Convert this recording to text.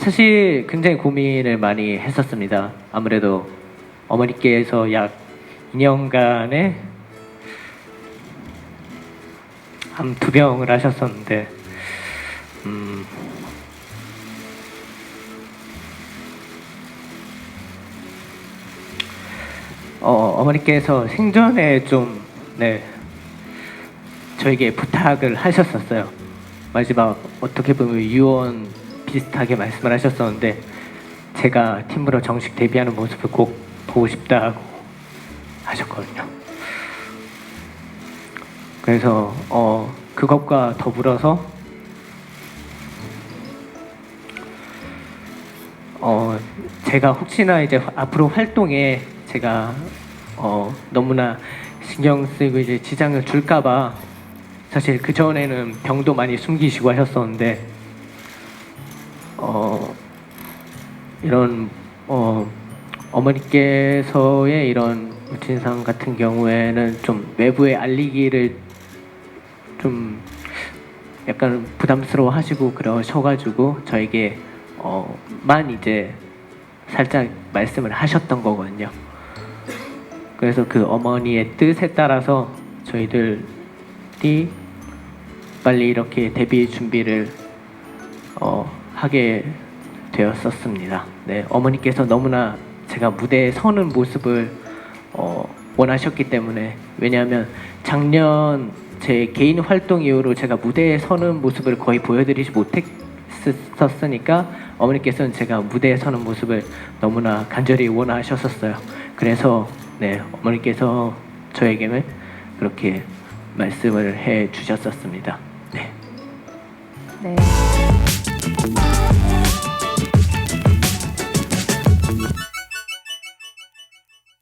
사실 굉장히 고민을 많이 했었습니다. 아무래도 어머니께서 약 2년간의 암두 병을 하셨었는데, 음, 어, 어머니께서 생전에 좀, 네, 저에게 부탁을 하셨었어요. 마지막 어떻게 보면 유언 비슷하게 말씀을 하셨었는데 제가 팀으로 정식 데뷔하는 모습을 꼭 보고 싶다고 하셨거든요. 그래서 어 그것과 더불어서 어 제가 혹시나 이제 앞으로 활동에 제가 어 너무나 신경 쓰고 이제 지장을 줄까봐 사실 그 전에는 병도 많이 숨기시고 하셨었는데 어 이런 어 어머니께서의 이런 무친상 같은 경우에는 좀 외부에 알리기를 좀 약간 부담스러워 하시고 그러셔가지고 저에게 어만 이제 살짝 말씀을 하셨던 거거든요. 그래서 그 어머니의 뜻에 따라서 저희들이 빨리 이렇게 데뷔 준비를 어, 하게 되었었습니다. 네, 어머니께서 너무나 제가 무대에 서는 모습을 어, 원하셨기 때문에 왜냐하면 작년 제 개인 활동 이후로 제가 무대에 서는 모습을 거의 보여드리지 못했었으니까 어머니께서는 제가 무대에 서는 모습을 너무나 간절히 원하셨었어요. 그래서 네, 어머니께서 저에게는 그렇게 말씀을 해 주셨었습니다. 네. 네.